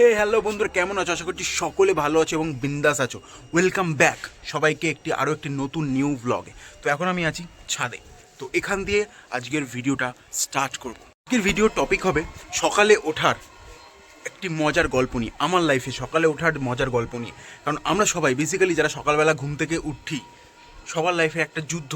হে hello বন্ধুরা, কেমন আছো? আশা করছি সকলে ভালো আছো এবং বিন্দাস আছো। ওয়েলকাম ব্যাক সবাইকে একটি আরও একটি নতুন নিউ ব্লগে তো এখন আমি আছি ছাদে। তো এখান দিয়ে আজকের ভিডিওটা স্টার্ট করব। আজকের ভিডিও টপিক হবে সকালে ওঠার একটি মজার গল্প নিয়ে। আমার লাইফে সকালে ওঠার মজার গল্প নিয়ে। কারণ আমরা সবাই বেসিক্যালি যারা সকালবেলা ঘুম থেকে উঠি সবার লাইফে একটা যুদ্ধ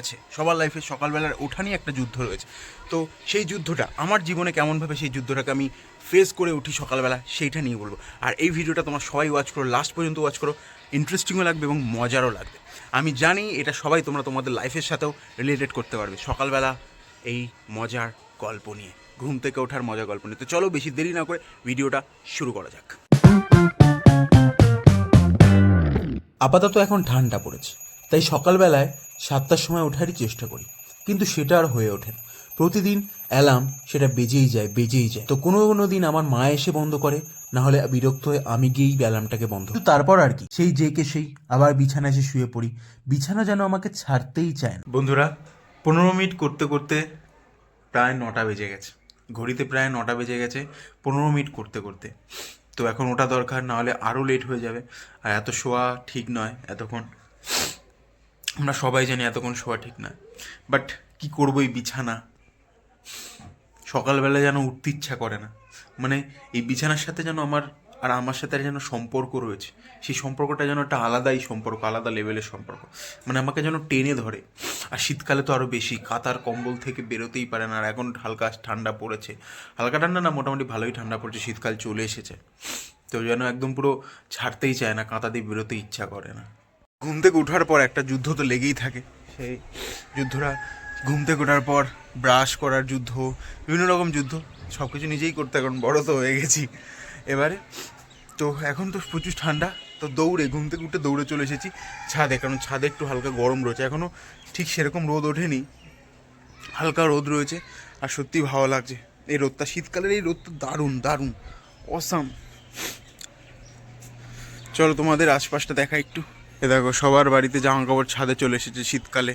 আছে, সবার লাইফে সকালবেলার ওঠা নিয়ে একটা যুদ্ধ রয়েছে। তো সেই যুদ্ধটা, আমার জীবনে কেমনভাবে সেই যুদ্ধটাকে আমি ফেস করে উঠি সকালবেলা, সেইটা নিয়ে বলব। আর এই ভিডিওটা তোমার সবাই ওয়াচ করো লাস্ট পর্যন্ত ওয়াচ করো ইন্টারেস্টিংও লাগবে এবং মজারও লাগবে। আমি জানি এটা সবাই তোমরা তোমাদের লাইফের সাথেও রিলেটেড করতে পারবে, সকালবেলা এই মজার গল্প নিয়ে, ঘুম থেকে ওঠার মজার গল্প নিয়ে। তো চলো বেশি দেরি না করে ভিডিওটা শুরু করা যাক। আপাতত এখন ঠান্ডা পড়েছে। তাই সকালবেলায় সাতটার সময় ওঠারই চেষ্টা করি। কিন্তু সেটা আর হয়ে ওঠে প্রতিদিন অ্যালার্ম সেটা বেজেই যায় বেজেই যায়। তো কোনো কোনো দিন আমার মা এসে বন্ধ করে, না হলে বিরক্ত হয়ে আমি গিয়েই অ্যালার্মটাকে বন্ধ করি। তারপর আর কি, সেই যে কে সেই, আবার বিছানা এসে শুয়ে পড়ি। বিছানা যেন আমাকে ছাড়তেই চায় না। বন্ধুরা, পনেরো মিনিট করতে করতে প্রায় নটা বেজে গেছে। ঘড়িতে প্রায় নটা বেজে গেছে পনেরো মিনিট করতে করতে। তো এখন ওটা দরকার, না হলে আরও লেট হয়ে যাবে। আর এত শোয়া ঠিক নয়, এতক্ষণ আমরা সবাই জানি এতক্ষণ শোয়া ঠিক না। বাট কি করব এই বিছানা? সকালবেলা যেন উঠতে ইচ্ছা করে না। মানে এই বিছানার সাথে যেন আমার আর আমার সাথে যেন সম্পর্ক রয়েছে। সেই সম্পর্কটা যেন একটা আলাদাই সম্পর্ক, আলাদা লেভেলের সম্পর্ক। মানে আমাকে যেন টেনে ধরে। আর শীতকালে তো আরও বেশি, কাতার কম্বল থেকে বেরোতেই পারে না। আর এখন হালকা ঠান্ডা পড়েছে। হালকা ঠান্ডা না, মোটামুটি ভালোই ঠান্ডা পড়েছে। শীতকাল চলে এসেছে। তো যেন একদম পুরো ছাড়তেই চায় না, কাঁথা দিয়ে বেরোতে ইচ্ছা করে না। ঘুম থেকে ওঠার পর একটা যুদ্ধ তো লেগেই থাকে। সেই যুদ্ধটা ঘুম থেকে ওঠার পর ব্রাশ করার যুদ্ধ, বিভিন্ন রকম যুদ্ধ সব কিছু নিজেই করতে এখন বড় তো হয়ে গেছি। এবারে তো এখন তো প্রচুর ঠান্ডা, তো দৌড়ে, ঘুম থেকে উঠে দৌড়ে চলে এসেছি ছাদে, কারণ ছাদে একটু হালকা গরম রয়েছে। এখনও ঠিক সেরকম রোদ ওঠেনি, হালকা রোদ রয়েছে, আর সত্যি ভালো লাগছে। এই রোদটা, শীতকালের এই রোদটা দারুণ দারুণ, অসাম। চলো তোমাদের আশপাশটা দেখা একটু। এ দেখো, সবার বাড়িতে জামা কাপড় ছাদে চলে এসেছে শীতকালে।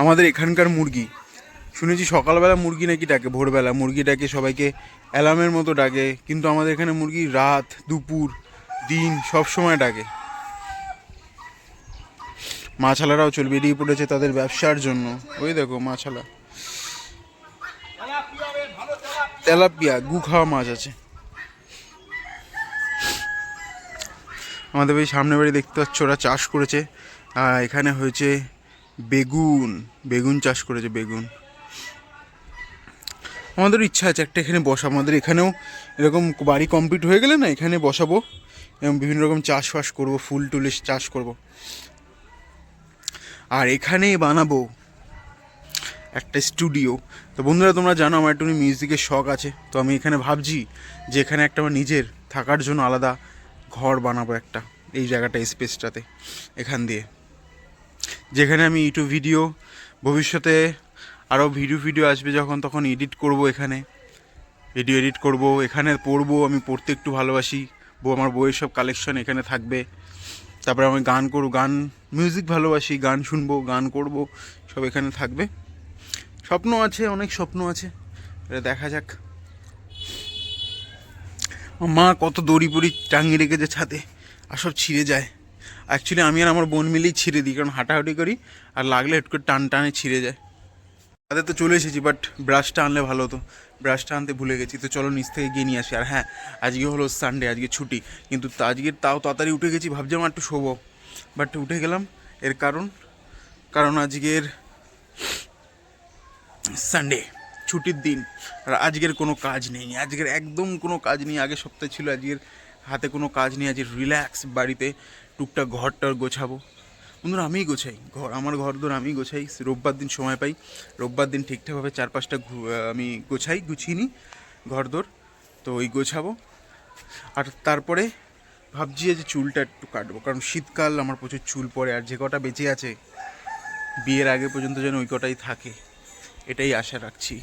আমাদের এখানকার মুরগি, শুনেছি সকালবেলা মুরগি নাকি ডাকে, ভোরবেলা মুরগি ডাকে, সবাইকে অ্যালার্মের মতো ডাকে, কিন্তু আমাদের এখানে মুরগি রাত, দুপুর, দিন সব সময় ডাকে। মাছালারাও চল বেরিয়ে পড়েছে তাদের ব্যবসার জন্য। ওই দেখো, মাছালা। তেলাপিয়া, গু খাওয়া মাছ আছে। আমাদের ওই সামনে বাড়ি দেখতে পাচ্ছ, ওরা চাষ করেছে। আর এখানে হয়েছে বেগুন বেগুন চাষ করেছে, বেগুন। আমাদের ইচ্ছা আছে একটা এখানে বসা আমাদের এখানেও এরকম বাড়ি কমপ্লিট হয়ে গেলে না, এখানে বসাবো। এবং বিভিন্ন রকম চাষবাস করব, ফুল টুলে চাষ করব। আর এখানে বানাবো একটা স্টুডিও তো বন্ধুরা, তোমরা জানো আমার একটু মিউজিকের শখ আছে। তো আমি এখানে ভাবছি যে এখানে একটা আমার নিজের থাকার জন্য আলাদা ঘর বানাবো একটা এই জায়গাটা স্পেসটাতে এখান দিয়ে। যেখানে আমি ইউটিউব ভিডিও ভবিষ্যতে আরও ভিডিও ভিডিও আসবে যখন, তখন এডিট করব এখানে। ভিডিও এডিট করব, এখানে পড়ব, আমি পড়তে একটু ভালোবাসি। বউ, আমার বইয়ের সব কালেকশন এখানে থাকবে। তারপরে আমি গান করব, গান মিউজিক ভালোবাসি, গান শুনব, গান করব, সব এখানে থাকবে। স্বপ্ন আছে, অনেক স্বপ্ন আছে। এটা দেখা যাক। মা কত দড়ি পড়ি টাঙিয়ে রেখেছে ছাদে, আর সব ছিঁড়ে যায়। অ্যাকচুয়ালি আমি আর আমার বোন মিলেই ছিঁড়ে দিই, কারণ হাঁটাহাঁটি করি, আর লাগলে একটু করে টান টানে ছিঁড়ে যায়। তাদের তো চলে এসেছি বাট ব্রাশটা আনলে ভালো হতো। ব্রাশটা আনতে ভুলে গেছি, তো চলো নিচ থেকে গিয়ে নিয়ে আসি। আর হ্যাঁ আজকে হলো সানডে আজকে ছুটি, কিন্তু আজকে তাও তাড়াতাড়ি উঠে গেছি, ভাবছিলাম একটু শোবো। বাট উঠে গেলাম, এর কারণ কারণ আজকের সানডে ছুটির দিন। আর আজকের কোনো কাজ নেই। আজকের একদম কোনো কাজ নেই। আগের সপ্তাহে ছিল আজকের হাতে কোনো কাজ নেই। আজকে রিল্যাক্স বাড়িতে টুকটাক ঘরটার গোছাবো। বন্ধুরা, আমিই গোছাই। ঘর আমার ঘর দোর আমি গোছাই। রোববার দিন সময় পাই। রোববার দিন ঠিকঠাকভাবে চার পাঁচটা আমি গোছাই, গুছিয়ে নিই ঘর দোর। তো ওই গোছাবো। আর তারপরে ভাবছি যে চুলটা একটু কাটবো। কারণ শীতকাল, আমার প্রচুর চুল পড়ে। আর যে কটা বেঁচে আছে, বিয়ের আগে পর্যন্ত যেন ওই কটাই থাকে। এটাই আশা রাখছি।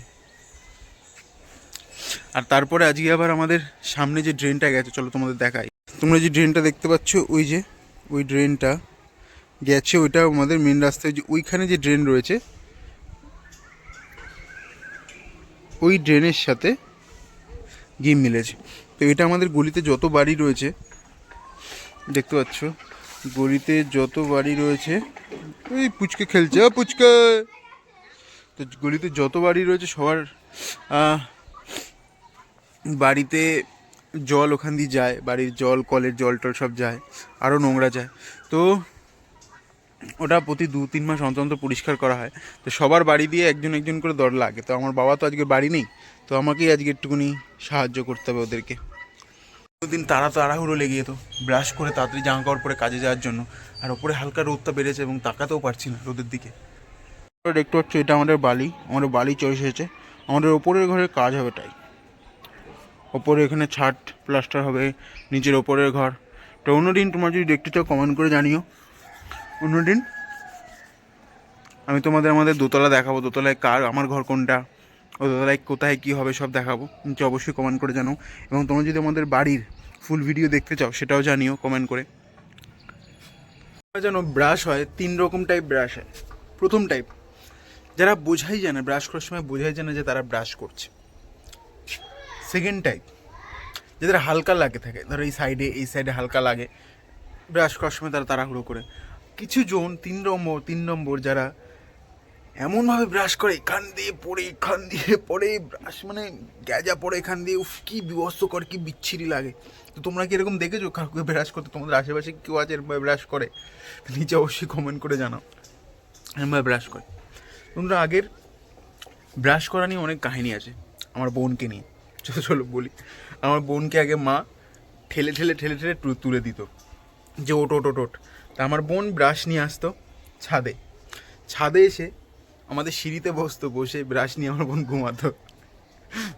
আর তারপরে আজকে আবার আমাদের সামনে যে ড্রেনটা গেছে, চলো তোমাদের দেখাই। তোমরা যে ড্রেনটা দেখতে পাচ্ছ, ওই যে, ওই ড্রেনটা গেছে, ওইটা আমাদের মেন রাস্তায় যে ওইখানে যে ড্রেন রয়েছে, ওই ড্রেনের সাথে গিয়ে মিলেছে। তো এটা আমাদের গলিতে যত বাড়ি রয়েছে, দেখতে পাচ্ছ, গলিতে যত বাড়ি রয়েছে ওই পুচকে খেলছে পুচকে! তো গলিতে যত বাড়ি রয়েছে, সবার বাড়িতে জল ওখান দিয়ে যায়, বাড়ির জল, কলের জল টল সব যায়, আরও নোংরা যায়। তো ওটা প্রতি দু তিন মাস অন্তর পরিষ্কার করা হয়। তো সবার বাড়ি দিয়ে একজন একজন করে দর লাগে। তো আমার বাবা তো আজকে বাড়ি নেই, তো আমাকেই আজকে একটুখানি সাহায্য করতে হবে ওদেরকে। দিন তারা তাড়াহুড়ো লেগে যেত, ব্রাশ করে তাড়াতাড়ি জামা কাপড় পরে কাজে যাওয়ার জন্য। আর ওপরে হালকা রোদটা বেড়েছে এবং তাকাতেও পারছি না রোদের দিকে। দেখতে পাচ্ছ এটা আমাদের বালি আমাদের বালি চয়েস হয়েছে। আমাদের ওপরের ঘরের কাজ হবে তাই। ওপরে এখানে ছাদ প্লাস্টার হবে, নিচের ওপরের ঘর। তো অন্যদিন তোমার যদি দেখতে চাও কমেন্ট করে জানিও। অন্যদিন আমি তোমাদের আমাদের দোতলা দেখাবো, দোতলায় কার, আমার ঘর কোনটা, ও দোতলায় কোথায় কী হবে সব দেখাবো। নিচে অবশ্যই কমেন্ট করে জানাও। এবং তোমরা যদি আমাদের বাড়ির ফুল ভিডিও দেখতে চাও, সেটাও জানিও কমেন্ট করে। জানো ব্রাশ হয়, তিন রকম টাইপ ব্রাশ হয়। প্রথম টাইপ যারা বোঝাই জানে ব্রাশ করার সময় বোঝাই জানে যে তারা ব্রাশ করছে। সেকেন্ড টাইপ যাদের হালকা লাগে থাকে, ধরো এই সাইডে এই সাইডে হালকা লাগে ব্রাশ করার সময় তারা তাড়াহুড়ো করে। কিছু জন, তিন নম্বর তিন নম্বর যারা এমনভাবে ব্রাশ করে, এখান দিয়ে পড়ে, এখান দিয়ে পড়ে ব্রাশ মানে গ্যাজা পড়ে এখান দিয়ে, উফ, কী বিবস্ত্রকর কী বিচ্ছিরি লাগে। তো তোমরা কি এরকম দেখেছ কাউকে ব্রাশ করতে? তোমাদের আশেপাশে কেউ আছে এরকম ব্রাশ করে? নিচে অবশ্যই কমেন্ট করে জানাও। এরমভাবে ব্রাশ করে। তোমরা আগের ব্রাশ করা নিয়ে অনেক কাহিনী আছে, আমার বোনকে নিয়ে। চলো চলো বলি। আমার বোনকে আগে মা ঠেলে ঠেলে ঠেলে ঠেলে তুলে দিত। যে ওট ওট ওট তা আমার বোন ব্রাশ নিয়ে আসতো ছাদে। ছাদে এসে আমাদের সিঁড়িতে বসতো, বসে ব্রাশ নিয়ে আমার বোন ঘুমাতো।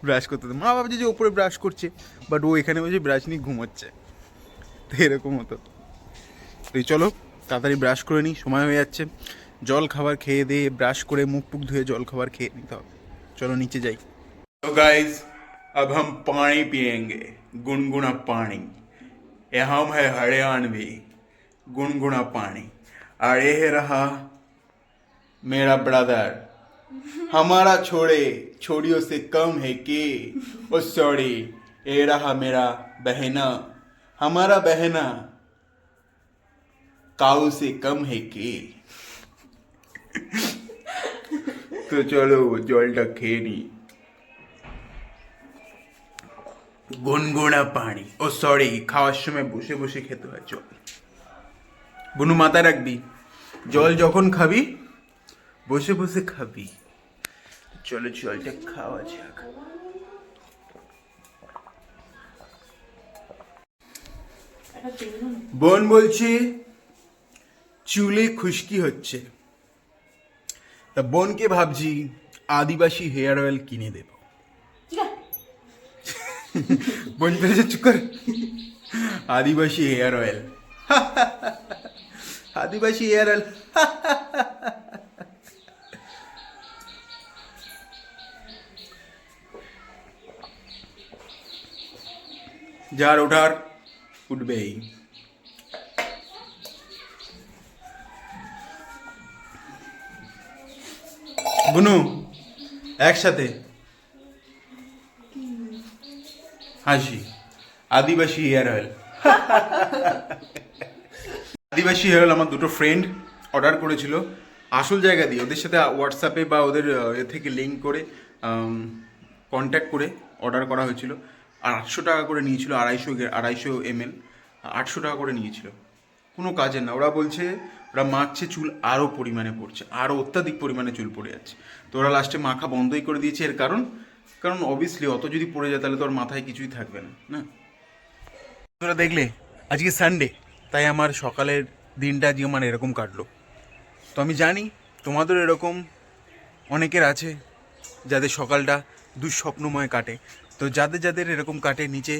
ব্রাশ করতে মা ভাবছে যে ওপরে ব্রাশ করছে বাট ও এখানে বসে ব্রাশ নিয়ে ঘুমোচ্ছে। তো এরকম হতো। তো চলো, তাড়াতাড়ি ব্রাশ করে নিই, সময় হয়ে যাচ্ছে। জল খাবার খেয়ে দিয়ে ব্রাশ করে মুখ টুক ধুয়ে জল খাবার খেয়ে নিতে হবে। চলো নিচে যাই। গাইজ अब हम पानी पियेंगे, गुनगुना पानी। ये हम है हरियाणवी, गुनगुना पानी। और यह रहा मेरा ब्रदर। हमारा छोड़े, छोड़ियों से कम है कि? उस सॉरी ये रहा मेरा बहना। हमारा बहना काऊ से कम है कि? तो चलो, जॉल नहीं। গুনগুনা পানি। ও সরি খাওয়ার সময় বসে বসে খেতে হয় জল বুনু, মাথায় রাখবি। জল যখন খাবি, বসে বসে খাবি। চলো, জলটা খাওয়া যাক। বোন বলছি, চুলে খুশকি হচ্ছে। তা বোনকে ভাবছি আদিবাসী হেয়ার অয়েল কিনে দেব। পেরেছে চুপ কর Adivasi hair oil Adivasi hair oil যার ওঠার উঠবেই বুনু একসাথে হাসি। Adivasi hair oil Adivasi hair oil আমার দুটো ফ্রেন্ড অর্ডার করেছিল। আসল জায়গা দিয়ে ওদের সাথে হোয়াটসঅ্যাপে বা ওদের এ থেকে লিঙ্ক করে কন্ট্যাক্ট করে অর্ডার করা হয়েছিল। আর আটশো টাকা করে নিয়েছিল আড়াইশো আড়াইশো এমএল আটশো টাকা করে নিয়েছিল। কোনো কাজের না। ওরা বলছে ওরা মাখছে চুল আরও পরিমাণে পড়ছে আরও অত্যাধিক পরিমাণে চুল পড়ে যাচ্ছে। তো ওরা লাস্টে মাখা বন্ধই করে দিয়েছে। এর কারণ কারণ অবভিয়াসলি অত যদি পড়ে যায় তাহলে তোর মাথায় কিছুই থাকবে না না? তোরা দেখলে? আজকে সানডে তাই আমার সকালের দিনটা আজকে আমার এরকম কাটলো। তো আমি জানি তোমাদের এরকম অনেকের আছে যাদের সকালটা দুঃস্বপ্নময় কাটে। তো যাদের যাদের এরকম কাটে, নিচে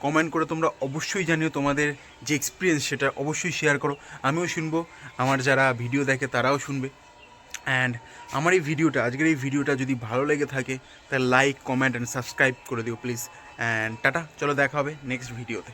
কমেন্ট করে তোমরা অবশ্যই জানিও তোমাদের যে এক্সপিরিয়েন্স সেটা অবশ্যই শেয়ার করো। আমিও শুনব। আমার যারা ভিডিও দেখে তারাও শুনবে। অ্যান্ড আমার এই ভিডিওটা আজকের এই ভিডিওটা যদি ভালো লেগে থাকে, তাহলে লাইক কমেন্ট অ্যান্ড সাবস্ক্রাইব করে দিও প্লিজ অ্যান্ড টাটা, চলো দেখা হবে নেক্সট ভিডিওতে